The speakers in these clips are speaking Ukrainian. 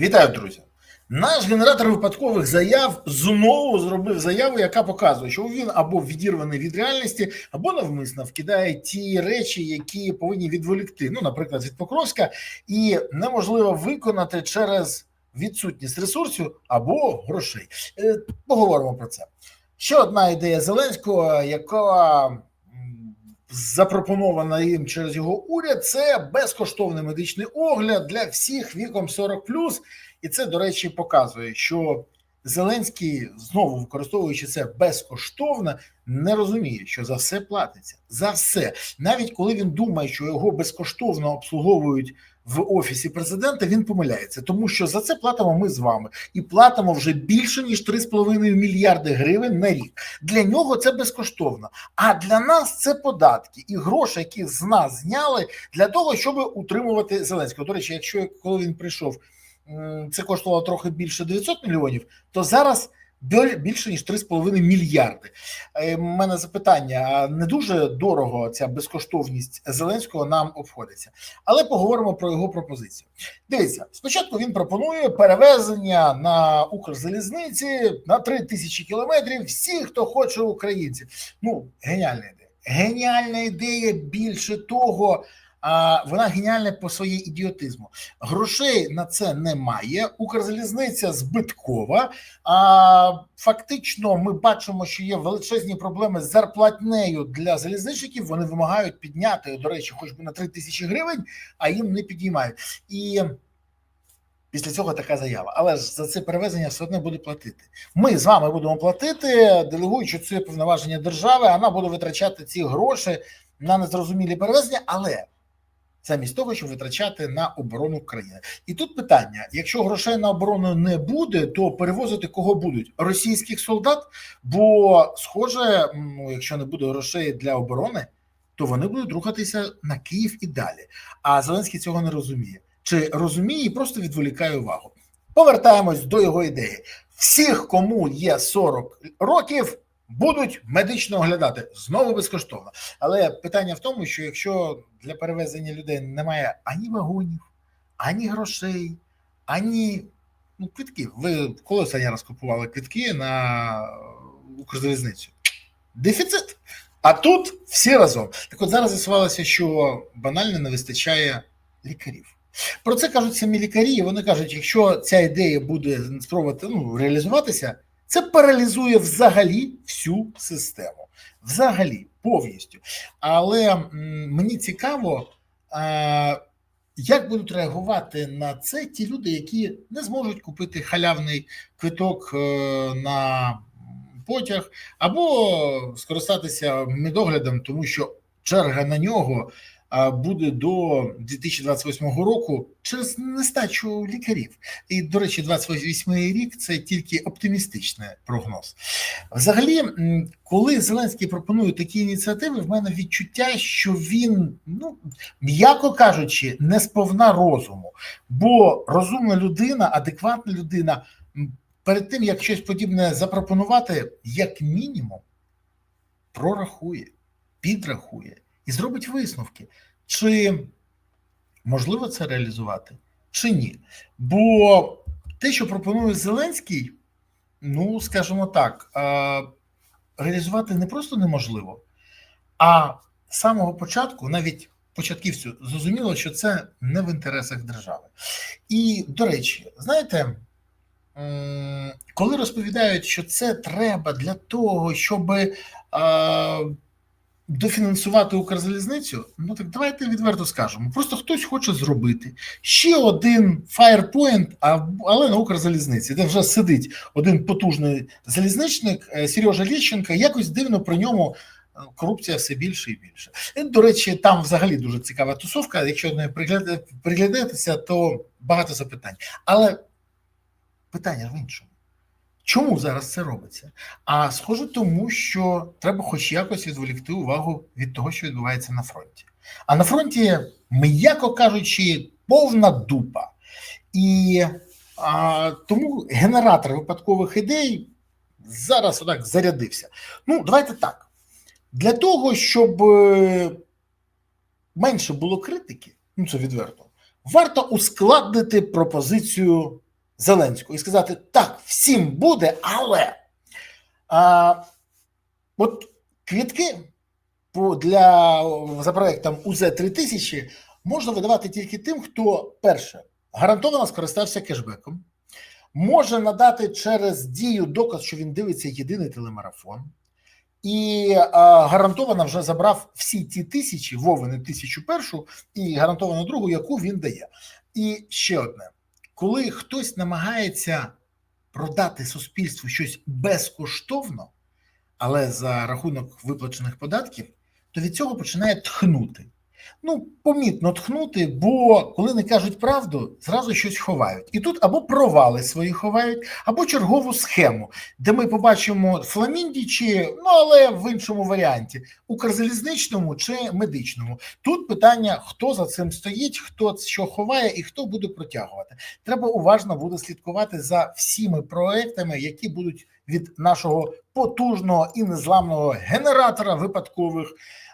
Вітаю, друзі! Наш генератор випадкових заяв знову зробив заяву, яка показує, що він або відірваний від реальності, або навмисно вкидає ті речі, які повинні відволікти. Ну, наприклад, від Покровська, і неможливо виконати через відсутність ресурсів або грошей. Е, Поговоримо про це. Ще одна ідея Зеленського, яка запропонована їм через його уряд, це безкоштовний медичний огляд для всіх віком 40 і це, до речі, показує, що Зеленський, знову використовуючи це безкоштовно, не розуміє, що за все платиться. За все. Навіть коли він думає, що його безкоштовно обслуговують в офісі президента, він помиляється, тому що за це платимо ми з вами і платимо вже більше ніж 3,5 мільярди гривень на рік. Для нього це безкоштовно. А для нас це податки і гроші, які з нас зняли для того, щоб утримувати Зеленського. До речі, якщо коли він прийшов це коштувало трохи більше 900 мільйонів, то зараз більше ніж 3,5 мільярди. Е, У мене запитання: а не дуже дорого ця безкоштовність Зеленського нам обходиться, але поговоримо про його пропозицію. Дивіться, спочатку він пропонує перевезення на Укрзалізниці на 3 тисячі кілометрів всіх, хто хоче українців. Ну, геніальна ідея. Геніальна ідея більше того. А вона геніальна по своїй ідіотизму. Грошей на це немає. Укрзалізниця збиткова. А фактично, ми бачимо, що є величезні проблеми з зарплатнею для залізничників. Вони вимагають підняти, до речі, хоч би на 3 тисячі гривень, а їм не підіймають. І після цього така заява. Але ж за це перевезення все одно буде платити. Ми з вами будемо платити, делегуючи це повноваження держави, вона буде витрачати ці гроші на незрозумілі перевезення, але замість того, щоб витрачати на оборону країни. І тут питання: якщо грошей на оборону не буде, то перевозити кого будуть? Російських солдат? Бо, схоже, ну, якщо не буде грошей для оборони, то вони будуть рухатися на Київ і далі. А Зеленський цього не розуміє. Чи розуміє і просто відволікає увагу. Повертаємось до його ідеї. Всіх, кому є 40 років, будуть медично оглядати знову безкоштовно. Але питання в тому, що якщо для перевезення людей немає ані вагонів, ані грошей, ані ну, квитків. Ви коли останній раз купували квитки на Укрзалізницю? Дефіцит. А тут всі разом. Так от зараз з'ясувалося, що банально не вистачає лікарів. Про це кажуть самі лікарі, вони кажуть, якщо ця ідея буде спробувати ну, реалізуватися, це паралізує взагалі всю систему. Взагалі, повністю. Але мені цікаво, як будуть реагувати на це ті люди, які не зможуть купити халявний квиток е, на потяг, або скористатися медоглядом, тому що черга на нього буде до 2028 року через нестачу лікарів. І, до речі, 28 рік це тільки оптимістичний прогноз. Взагалі, коли Зеленський пропонує такі ініціативи, в мене відчуття, що він, ну м'яко кажучи, не сповна розуму, бо розумна людина, адекватна людина, перед тим як щось подібне запропонувати, як мінімум, прорахує, підрахує і зробить висновки, чи можливо це реалізувати, чи ні. Бо те, що пропонує Зеленський, ну скажімо так, е, реалізувати не просто неможливо, а з самого початку, навіть початківцю, зрозуміло, що це не в інтересах держави. І, до речі, знаєте, коли розповідають, що це треба для того, щоб е, дофінансувати Укрзалізницю, ну так давайте відверто скажемо. Просто хтось хоче зробити ще один а, але на Укрзалізниці, де вже сидить один потужний залізничник е, Сережа Лещенко, якось дивно при ньому. е, Корупція все більше і більше. І, до речі, там взагалі дуже цікава тусовка. Якщо не пригляда- приглядатися, то багато запитань. Але питання в іншому. Чому зараз це робиться? А схоже, тому що треба хоч якось відволікти увагу від того, що відбувається на фронті. А на фронті, м'яко кажучи, повна дупа. І а, тому генератор випадкових ідей зараз отак зарядився. Ну, давайте так. Для того, щоб е, менше було критики, ну це відверто, варто ускладнити пропозицію Зеленського і сказати: так, всім буде, але а, от квітки для за проектом УЗ 3000 можна видавати тільки тим, хто перше гарантовано скористався кешбеком, може надати через дію доказ, що він дивиться єдиний телемарафон. І а, гарантовано вже забрав всі ті тисячі, Вовини тисячу першу і гарантовано другу, яку він дає. І ще одне: коли хтось намагається продати суспільству щось безкоштовно, але за рахунок виплачених податків, то від цього починає тхнути ну, помітно тхнути, бо коли не кажуть правду, зразу щось ховають. І тут або провали свої ховають, або чергову схему, де ми побачимо фламінді, чи ну але в іншому варіанті укрзалізничному чи медичному. Тут питання: хто за цим стоїть, хто що ховає і хто буде протягувати. Треба уважно буде слідкувати за всіми проектами, які будуть від нашого потужного і незламного генератора випадкових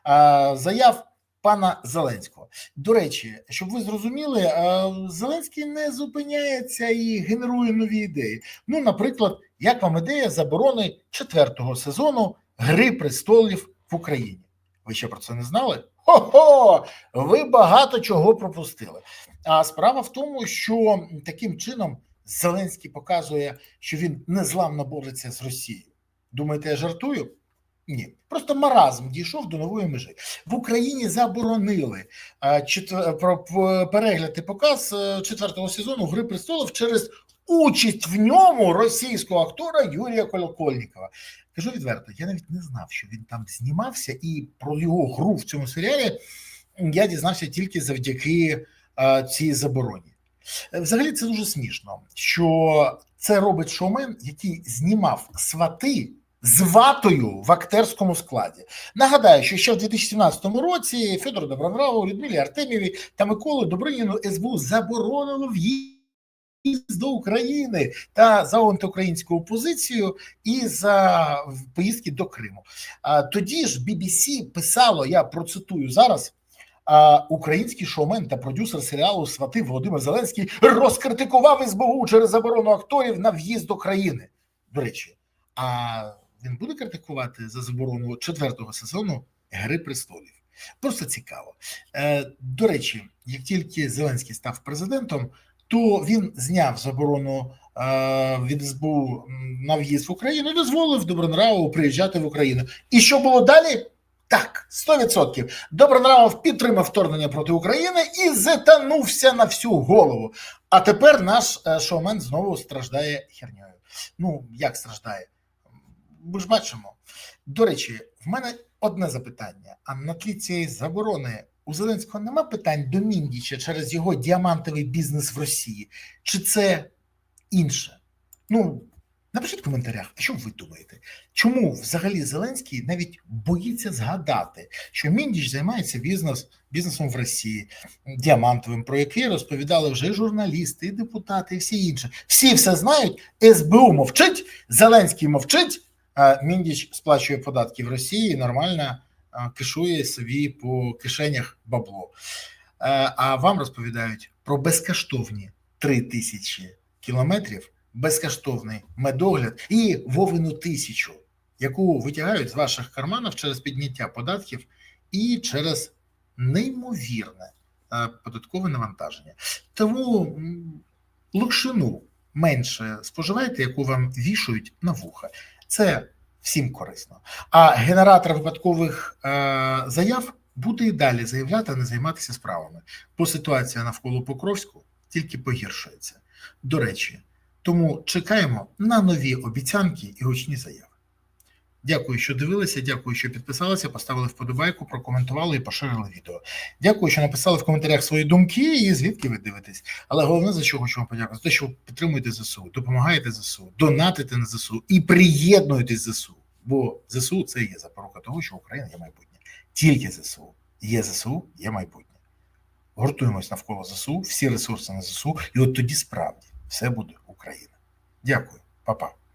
а, заяв пана Зеленського. До речі, щоб ви зрозуміли, е, Зеленський не зупиняється і генерує нові ідеї. Ну, наприклад, як вам ідея заборони четвертого сезону Гри престолів в Україні? Ви ще про це не знали? Хо-хо! Ви багато чого пропустили. А справа в тому, що таким чином Зеленський показує, що він незламно бореться з Росією. Думаєте, я жартую? Ні, просто маразм дійшов до нової межі в Україні. Заборонили про перегляд і показ е, четвертого сезону Гри престолів через участь в ньому російського актора Юрія Колокольнікова. Кажу відверто, я навіть не знав, що він там знімався, і про його гру в цьому серіалі я дізнався тільки завдяки цій забороні. Е, взагалі, це дуже смішно, що це робить шоумен, який знімав свати з ватою в актерському складі. Нагадаю, що ще в 2017 році Федору Добронраву, Людмилі Артемєві та Миколу Добриніну СБУ заборонило в'їзд до України та за антиукраїнську опозицію і за поїздки до Криму. А тоді ж BBC писало: я процитую зараз. А український шоумен та продюсер серіалу Свати Володимир Зеленський розкритикував СБУ через заборону акторів на в'їзд до країни. До речі, а він буде критикувати за заборону четвертого сезону Гри престолів. Просто цікаво. Е, До речі, як тільки Зеленський став президентом, то він зняв заборону е, від СБУ на в'їзд в Україну і дозволив Добронравову приїжджати в Україну. І що було далі? Так, 100%. Добронравов підтримав вторгнення проти України і затанувся на всю голову. А тепер наш е, шоумен знову страждає херньою. Ну як страждає? Ми ж бачимо. До речі, в мене одне запитання: а на тлі цієї заборони у Зеленського нема питань до Міндіча через його діамантовий бізнес в Росії? Чи це інше? Ну напишіть в коментарях, а що ви думаєте? Чому взагалі Зеленський навіть боїться згадати, що Міндіч займається бізнес, бізнесом в Росії, діамантовим, про який розповідали вже і журналісти, і депутати, і всі інші. Всі все знають. СБУ мовчить, Зеленський мовчить. Міндіч сплачує податки в Росії, нормально кишує собі по кишенях бабло. А вам розповідають про безкоштовні 3 тисячі кілометрів, безкоштовний медогляд і вовину тисячу, яку витягають з ваших карманів через підняття податків і через неймовірне податкове навантаження. Тому локшину менше споживайте, яку вам вішують на вуха. Це всім корисно. А генератор випадкових е, заяв буде і далі заявляти, а не займатися справами. Бо ситуація навколо Покровську тільки погіршується. До речі, тому чекаємо на нові обіцянки і гучні заяви. Дякую, що дивилися. Дякую, що підписалися, поставили вподобайку, прокоментували і поширили відео. Дякую, що написали в коментарях свої думки і звідки ви дивитесь. Але головне за що хочу вам подякувати, за те, що ви підтримуєте ЗСУ, допомагаєте ЗСУ, донатите на ЗСУ і приєднуєтесь ЗСУ. Бо ЗСУ це є запорука того, що Україна є майбутнє. Тільки ЗСУ є ЗСУ, є майбутнє. Гуртуємось навколо ЗСУ, всі ресурси на ЗСУ, і от тоді справді все буде Україна. Дякую, Па-па.